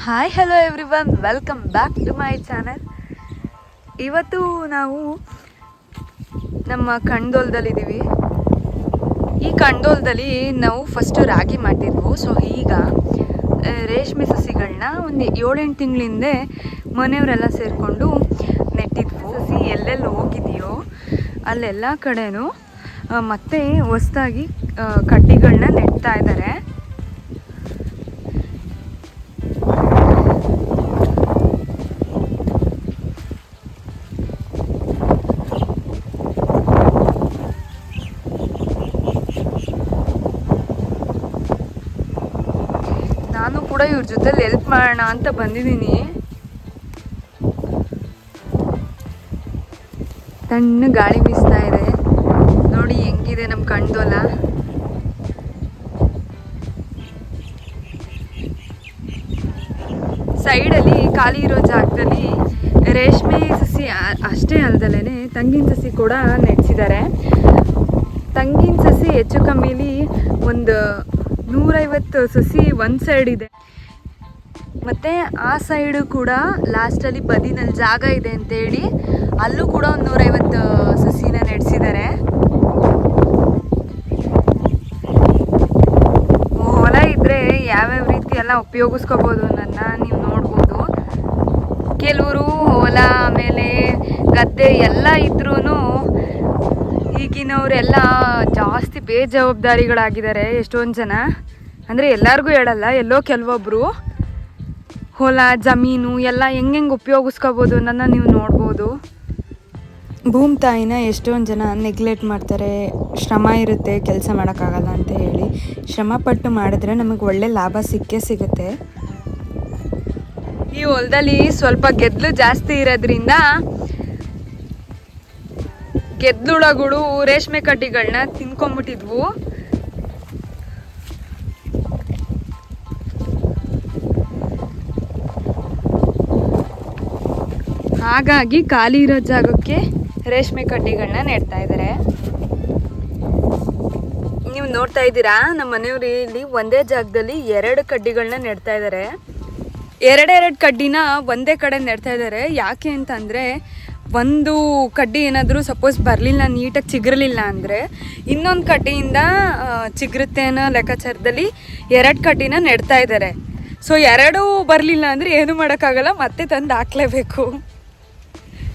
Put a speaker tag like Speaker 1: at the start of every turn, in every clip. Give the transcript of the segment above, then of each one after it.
Speaker 1: Hi hello everyone welcome back to my channel ಇವತ್ತು ನಾವು ನಮ್ಮ ಕಣ್ದೋಲದಲ್ಲಿದ್ದೀವಿ ಈ ಕಣ್ದೋಲದಲ್ಲಿ ನಾವು ಫಸ್ಟು ರಾಗಿ ಮಾಡಿದ್ವು ಸೊ ಈಗ ರೇಷ್ಮೆ ಸಸಿಗಳನ್ನ ಒಂದು ಏಳೆಂಟು ತಿಂಗಳಿಂದೆ ಮನೆಯವರೆಲ್ಲ ಸೇರಿಕೊಂಡು ನೆಟ್ಟಿದ್ವು. ಸಸಿ ಎಲ್ಲೆಲ್ಲಿ ಹೋಗಿದೆಯೋ ಅಲ್ಲೆಲ್ಲ ಕಡೆನೂ ಮತ್ತೆ ಹೊಸ್ದಾಗಿ ಕಡ್ಡಿಗಳನ್ನ ನೆಡ್ತಾ ಇದ್ದಾರೆ ಕೂಡ ಇವ್ರ ಜೊತೆಲಿ ಹೆಲ್ಪ್ ಮಾಡೋಣ ಅಂತ ಬಂದಿದ್ದೀನಿ ತಣ್ಣ ಗಾಳಿ ಬೀಸ್ತಾ ಇದೆ. ನೋಡಿ ಹೆಂಗಿದೆ ನಮ್ಮ ಕಣ್ದೋಲ. ಸೈಡಲ್ಲಿ ಖಾಲಿ ಇರೋ ಜಾಗದಲ್ಲಿ ರೇಷ್ಮೆ ಸಸಿ ಅಷ್ಟೇ ಅಲ್ದಲೇ ತಂಗಿನ ಸಸಿ ಕೂಡ ನೆಡ್ಸಿದ್ದಾರೆ ತಂಗಿನ ಸಸಿ ಹೆಚ್ಚು ಕಮ್ಮಿಲಿ ಒಂದು ನೂರೈವತ್ತು ಸಸಿ ಒಂದು ಸೈಡ್ ಇದೆ. ಮತ್ತು ಆ ಸೈಡು ಕೂಡ ಲಾಸ್ಟಲ್ಲಿ ಬದಿನಲ್ಲಿ ಜಾಗ ಇದೆ ಅಂತೇಳಿ ಅಲ್ಲೂ ಕೂಡ ಒಂದು ನೂರೈವತ್ತು ಸಸಿನ ನೆಡ್ಸಿದ್ದಾರೆ ಹೊಲ ಇದ್ದರೆ ಯಾವ್ಯಾವ ರೀತಿ ಎಲ್ಲ ಉಪಯೋಗಿಸ್ಕೋಬೋದು ನನ್ನ ನೀವು ನೋಡ್ಬೋದು. ಕೆಲವರು ಹೊಲ ಆಮೇಲೆ ಗದ್ದೆ ಎಲ್ಲ ಇದ್ರೂ ಈಗಿನವರೆಲ್ಲ ಜಾಸ್ತಿ ಬೇಜವಾಬ್ದಾರಿಗಳಾಗಿದ್ದಾರೆ ಎಷ್ಟೊಂದು ಜನ. ಅಂದರೆ ಎಲ್ಲರಿಗೂ ಹೇಳಲ್ಲ, ಎಲ್ಲೋ ಕೆಲವೊಬ್ಬರು ಹೊಲ ಜಮೀನು ಎಲ್ಲ ಹೆಂಗೆಂಗೆ ಉಪಯೋಗಿಸ್ಕೋಬೋದು ಅನ್ನೋದನ್ನ ನೀವು ನೋಡ್ಬೋದು. ಭೂಮಿ ತಾಯಿನ ಎಷ್ಟೊಂದು ಜನ ನೆಗ್ಲೆಕ್ಟ್ ಮಾಡ್ತಾರೆ ಶ್ರಮ ಇರುತ್ತೆ ಕೆಲಸ ಮಾಡೋಕ್ಕಾಗಲ್ಲ ಅಂತ ಹೇಳಿ. ಶ್ರಮ ಪಟ್ಟು ಮಾಡಿದ್ರೆ ನಮಗೆ ಒಳ್ಳೆ ಲಾಭ ಸಿಕ್ಕೇ ಸಿಗುತ್ತೆ. ಈ ಹೊಲದಲ್ಲಿ ಸ್ವಲ್ಪ ಗೆದ್ಲು ಜಾಸ್ತಿ ಇರೋದ್ರಿಂದ ಗೆದ್ಲುಳಗಳು ರೇಷ್ಮೆ ಕಡ್ಡಿಗಳನ್ನ ತಿನ್ಕೊಂಬಿಟ್ಟಿದ್ವು. ಹಾಗಾಗಿ ಖಾಲಿ ಇರೋ ಜಾಗಕ್ಕೆ ರೇಷ್ಮೆ ಕಡ್ಡಿಗಳನ್ನ ನೆಡ್ತಾ ಇದ್ದಾರೆ ನೀವು ನೋಡ್ತಾ ಇದ್ದೀರಾ? ನಮ್ಮ ಮನೆಯವರು ಇಲ್ಲಿ ಒಂದೇ ಜಾಗದಲ್ಲಿ ಎರಡು ಕಡ್ಡಿಗಳನ್ನ ನೆಡ್ತಾ ಇದ್ದಾರೆ ಎರಡೆರಡು ಕಡ್ಡಿನ ಒಂದೇ ಕಡೆ ನೆಡ್ತಾ ಇದ್ದಾರೆ ಯಾಕೆ ಅಂತಂದರೆ, ಒಂದು ಕಡ್ಡಿ ಏನಾದರೂ ಸಪೋಸ್ ಬರಲಿಲ್ಲ, ನೀಟಾಗಿ ಚಿಗಿರಲಿಲ್ಲ ಅಂದರೆ, ಇನ್ನೊಂದು ಕಡ್ಡಿಯಿಂದ ಚಿಗುರುತ್ತೆ ಅನ್ನೋ ಲೆಕ್ಕಾಚಾರದಲ್ಲಿ ಎರಡು ಕಡ್ಡಿನ ನೆಡ್ತಾ ಇದ್ದಾರೆ ಸೊ ಎರಡೂ ಬರಲಿಲ್ಲ ಅಂದರೆ ಏನು ಮಾಡೋಕ್ಕಾಗಲ್ಲ? ಮತ್ತೆ ತಂದು ಹಾಕ್ಲೇಬೇಕು.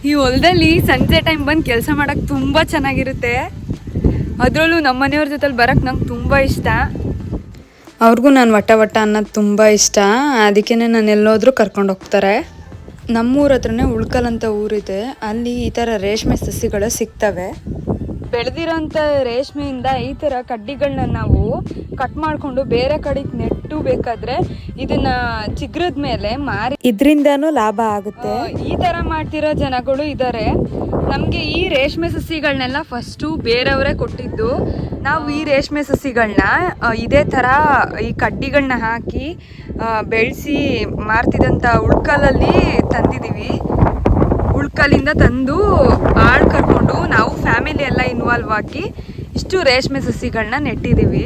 Speaker 1: ಈ ಹೊಲದಲ್ಲಿ ಸಂಜೆ ಟೈಮ್ ಬಂದು ಕೆಲಸ ಮಾಡೋಕ್ಕೆ ತುಂಬ ಚೆನ್ನಾಗಿರುತ್ತೆ. ಅದರಲ್ಲೂ ನಮ್ಮ ಮನೆಯವ್ರ ಜೊತೆಲಿ ಬರೋಕ್ಕೆ ನಂಗೆ ತುಂಬ ಇಷ್ಟ. ಅವ್ರಿಗೂ ನಾನು ವಟ ವಟ ಅನ್ನೋದು ತುಂಬ ಇಷ್ಟ. ಅದಕ್ಕೇ ನಾನು ಎಲ್ಲೋದ್ರೂ ಕರ್ಕೊಂಡು ಹೋಗ್ತಾರೆ. ನಮ್ಮೂರ ಹತ್ರನೇ ಉಳ್ಕಲ್ ಅಂತ ಊರಿದೆ. ಅಲ್ಲಿ ಈ ಥರ ರೇಷ್ಮೆ ಸಸಿಗಳು ಸಿಗ್ತವೆ. ಬೆಳೆದಿರೋಂಥ ರೇಷ್ಮೆಯಿಂದ ಈ ಥರ ಕಡ್ಡಿಗಳನ್ನ ನಾವು ಕಟ್ ಮಾಡಿಕೊಂಡು ಬೇರೆ ಕಡೆಗೆ ನೆಟ್ಟು ಬೇಕಾದ್ರೆ ಇದನ್ನ ಚಿಗ್ರದ ಮೇಲೆ ಮಾರಿ ಇದರಿಂದನೂ ಲಾಭ ಆಗುತ್ತೆ. ಈ ತರ ಮಾಡ್ತಿರೋ ಜನಗಳು ಇದಾರೆ. ನಮಗೆ ಈ ರೇಷ್ಮೆ ಸಸಿಗಳನ್ನೆಲ್ಲ ಫಸ್ಟು ಬೇರೆಯವರೇ ಕೊಟ್ಟಿದ್ದು. ನಾವು ಈ ರೇಷ್ಮೆ ಸಸಿಗಳನ್ನ ಇದೇ ಥರ ಈ ಕಡ್ಡಿಗಳನ್ನ ಹಾಕಿ ಬೆಳೆಸಿ ಮಾರ್ತಿದ್ದಂಥ ಉಳ್ಕಲಲ್ಲಿ ತಂದಿದ್ದೀವಿ ಉಳ್ಕಲಿಂದ ತಂದು ಆಳು ಕರ್ಕೊಂಡು ನಾವು ಫ್ಯಾಮಿಲಿ ಎಲ್ಲ ಇನ್ವಾಲ್ವ್ ಆಗಿ ಇಷ್ಟು ರೇಷ್ಮೆ ಸಸಿಗಳನ್ನ ನೆಟ್ಟಿದ್ದೀವಿ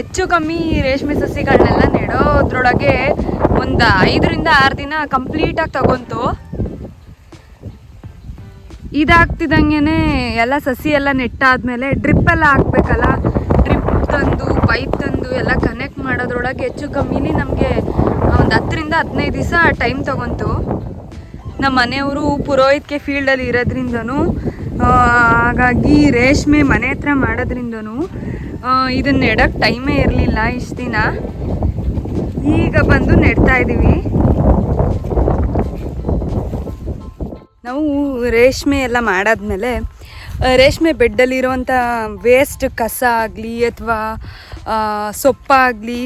Speaker 1: ಹೆಚ್ಚು ಕಮ್ಮಿ ರೇಷ್ಮೆ ಸಸಿಗಳನ್ನೆಲ್ಲ ನೆಡೋದ್ರೊಳಗೆ ಒಂದು ಐದರಿಂದ ಆರು ದಿನ ಕಂಪ್ಲೀಟಾಗಿ ತಗೊಂತು. ಇದಾಗ್ತಿದ್ದಂಗೆ ಎಲ್ಲ ಸಸಿ ಎಲ್ಲ ನೆಟ್ಟಾದ್ಮೇಲೆ ಡ್ರಿಪ್ ಎಲ್ಲ ಹಾಕ್ಬೇಕಲ್ಲ? ಡ್ರಿಪ್ ತಂದು ಪೈಪ್ ತಂದು ಎಲ್ಲ ಕನೆಕ್ಟ್ ಮಾಡೋದ್ರೊಳಗೆ ಹೆಚ್ಚು ಕಮ್ಮಿಲಿ ನಮಗೆ ಒಂದು ಹತ್ತರಿಂದ ಹದಿನೈದು ದಿವಸ ಟೈಮ್ ತಗೊಂತು. ನಮ್ಮ ಮನೆಯವರು ಪುರೋಹಿತ್ಗೆ ಫೀಲ್ಡಲ್ಲಿ ಇರೋದ್ರಿಂದನೂ ಹಾಗಾಗಿ ರೇಷ್ಮೆ ಮನೆ ಹತ್ರ ಮಾಡೋದ್ರಿಂದನೂ ಇದನ್ನ ನೆಡೋಕ್ಕೆ ಟೈಮೇ ಇರಲಿಲ್ಲ ಇಷ್ಟು ದಿನ. ಈಗ ಬಂದು ನೆಡ್ತಾ ಇದ್ದೀವಿ ನಾವು ರೇಷ್ಮೆ ಎಲ್ಲ ಮಾಡಾದ್ಮೇಲೆ ರೇಷ್ಮೆ ಬೆಡ್ಡಲ್ಲಿರುವಂಥ ವೇಸ್ಟ್ ಕಸ ಆಗಲಿ ಅಥವಾ ಸೊಪ್ಪಾಗಲಿ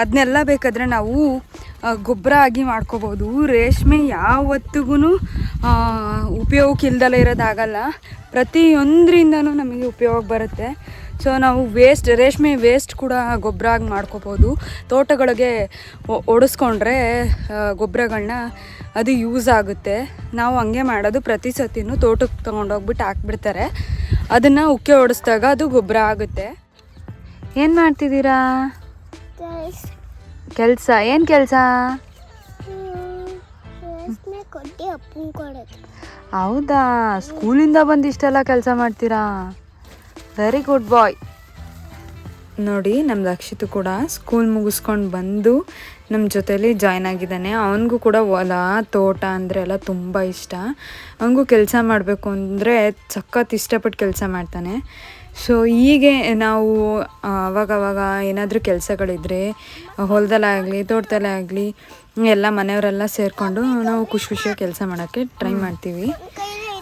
Speaker 1: ಅದನ್ನೆಲ್ಲ ಬೇಕಾದರೆ ನಾವು ಗೊಬ್ಬರ ಆಗಿ ಮಾಡ್ಕೋಬೋದು. ರೇಷ್ಮೆ ಯಾವತ್ತಿಗೂ ಉಪಯೋಗಕ್ಕೆ ಇಲ್ದಲೇ ಇರೋದಾಗಲ್ಲ. ಪ್ರತಿಯೊಂದರಿಂದನೂ ನಮಗೆ ಉಪಯೋಗ ಬರುತ್ತೆ. ಸೊ ನಾವು ವೇಸ್ಟ್ ರೇಷ್ಮೆ ವೇಸ್ಟ್ ಕೂಡ ಗೊಬ್ಬರ ಆಗಿ ಮಾಡ್ಕೋಬೋದು. ತೋಟಗಳಿಗೆ ಓಡಿಸ್ಕೊಂಡ್ರೆ ಒಡಿಸ್ಕೊಂಡ್ರೆ ಗೊಬ್ಬರಗಳನ್ನ ಅದು ಯೂಸ್ ಆಗುತ್ತೆ. ನಾವು ಹಂಗೆ ಮಾಡೋದು ಪ್ರತಿ ಸತಿನೂ ತೋಟಕ್ಕೆ ತೊಗೊಂಡೋಗ್ಬಿಟ್ಟು ಹಾಕ್ಬಿಡ್ತಾರೆ. ಅದನ್ನು ಉಕ್ಕೆ ಓಡಿಸ್ದಾಗ ಅದು ಗೊಬ್ಬರ ಆಗುತ್ತೆ. ಏನು ಮಾಡ್ತಿದ್ದೀರಾ?
Speaker 2: ಕೆಲಸ.
Speaker 1: ಏನು ಕೆಲಸ? ಹೌದಾ? ಸ್ಕೂಲಿಂದ ಬಂದು ಇಷ್ಟೆಲ್ಲ ಕೆಲಸ ಮಾಡ್ತೀರಾ? ವೆರಿ ಗುಡ್ ಬಾಯ್ ನೋಡಿ ನಮ್ಮ ರಕ್ಷಿತು ಕೂಡ ಸ್ಕೂಲ್ ಮುಗಿಸ್ಕೊಂಡು ಬಂದು ನಮ್ಮ ಜೊತೇಲಿ ಜಾಯ್ನ್ ಆಗಿದ್ದಾನೆ. ಅವನಿಗೂ ಕೂಡ ಹೊಲ ತೋಟ ಅಂದರೆ ಎಲ್ಲ ತುಂಬ ಇಷ್ಟ. ಅವನಿಗೂ ಕೆಲಸ ಮಾಡಬೇಕು ಅಂದರೆ ಸಖತ್ ಇಷ್ಟಪಟ್ಟು ಕೆಲಸ ಮಾಡ್ತಾನೆ. ಸೊ ಹೀಗೆ ನಾವು ಅವಾಗವಾಗ ಏನಾದರೂ ಕೆಲಸಗಳಿದ್ರೆ ಹೊಲದಲ್ಲಾಗಲಿ ತೋಟದಲ್ಲೇ ಆಗಲಿ ಎಲ್ಲ ಮನೆಯವರೆಲ್ಲ ಸೇರಿಕೊಂಡು ನಾವು ಖುಷಿ ಖುಷಿಯಾಗಿ ಕೆಲಸ ಮಾಡೋಕ್ಕೆ ಟ್ರೈ ಮಾಡ್ತೀವಿ.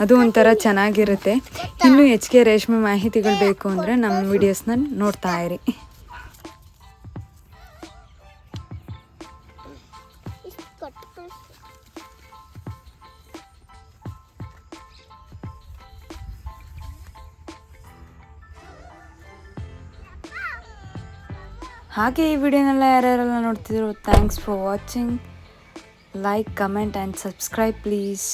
Speaker 1: ಅದು ಒಂಥರ ಚೆನ್ನಾಗಿರುತ್ತೆ. ಇನ್ನೂ ಹೆಚ್ಚಿಗೆ ರೇಷ್ಮೆ ಮಾಹಿತಿಗಳು ಬೇಕು ಅಂದರೆ ನಮ್ಮ ವಿಡಿಯೋಸ್ನ ನೋಡ್ತಾ ಇರಿ. ಹಾಗೆ ಈ ವಿಡಿಯೋನೆಲ್ಲ ಯಾರ್ಯಾರೆಲ್ಲ ನೋಡ್ತಿದ್ರು thanks for watching like comment and subscribe please